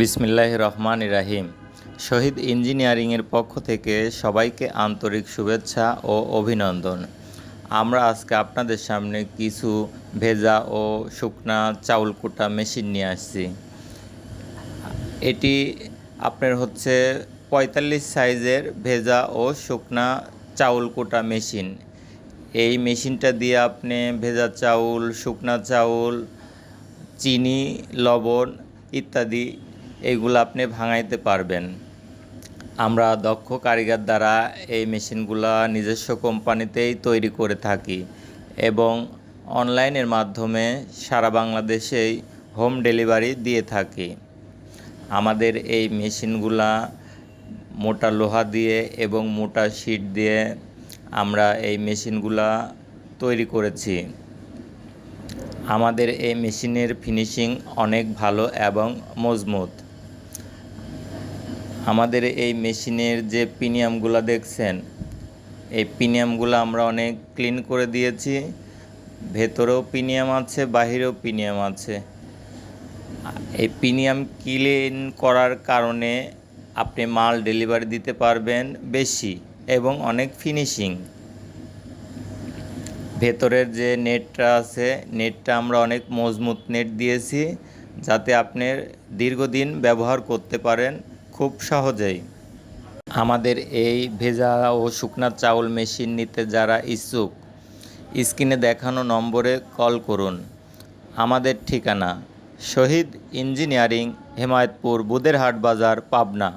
বিসমিল্লাহ রহমান ইরাহিম শহীদ ইঞ্জিনিয়ারিংয়ের পক্ষ থেকে সবাইকে আন্তরিক শুভেচ্ছা ও অভিনন্দন। আমরা আজকে আপনাদের সামনে কিছু ভেজা ও শুকনা চাউল কোটা মেশিন নিয়ে আসছি। এটি আপনার হচ্ছে পঁয়তাল্লিশ সাইজের ভেজা ও শুকনা চাউল কোটা মেশিন। এই মেশিনটা দিয়ে আপনি ভেজা চাউল, শুকনা চাউল, চিনি, লবণ ইত্যাদি এইগুলো আপনি ভাঙাইতে পারবেন। আমরা দক্ষ কারিগর দ্বারা এই মেশিনগুলো নিজস্ব কোম্পানিতেই তৈরি করে থাকি এবং অনলাইনের মাধ্যমে সারা বাংলাদেশেই হোম ডেলিভারি দিয়ে থাকি। আমাদের এই মেশিনগুলা মোটা লোহা দিয়ে এবং মোটা শিট দিয়ে আমরা এই মেশিনগুলা তৈরি করেছি। আমাদের এই মেশিনের ফিনিশিং অনেক ভালো এবং মজবুত। আমাদের এই মেশিনের যে প্রিমিয়ামগুলো দেখছেন, এই প্রিমিয়ামগুলো আমরা অনেক ক্লিন করে দিয়েছি। ভেতরেও প্রিমিয়াম আছে, বাহিরেও প্রিমিয়াম আছে। এই প্রিমিয়াম ক্লিন করার কারণে আপনি মাল ডেলিভারি দিতে পারবেন বেশি এবং অনেক ফিনিশিং। ভেতরের যে নেটটা আছে, নেটটা আমরা অনেক মজবুত নেট দিয়েছি যাতে আপনি দীর্ঘদিন ব্যবহার করতে পারেন। খুব সহজেই। আমাদের এই ভেজা ও শুকনা চাউল মেশিন নিতে যারা ইচ্ছুক, স্ক্রিনে দেখানো নম্বরে কল করুন। আমাদের ঠিকানা শহীদ ইঞ্জিনিয়ারিং হেমায়তপুর বুদেরহাট বাজার পাবনা।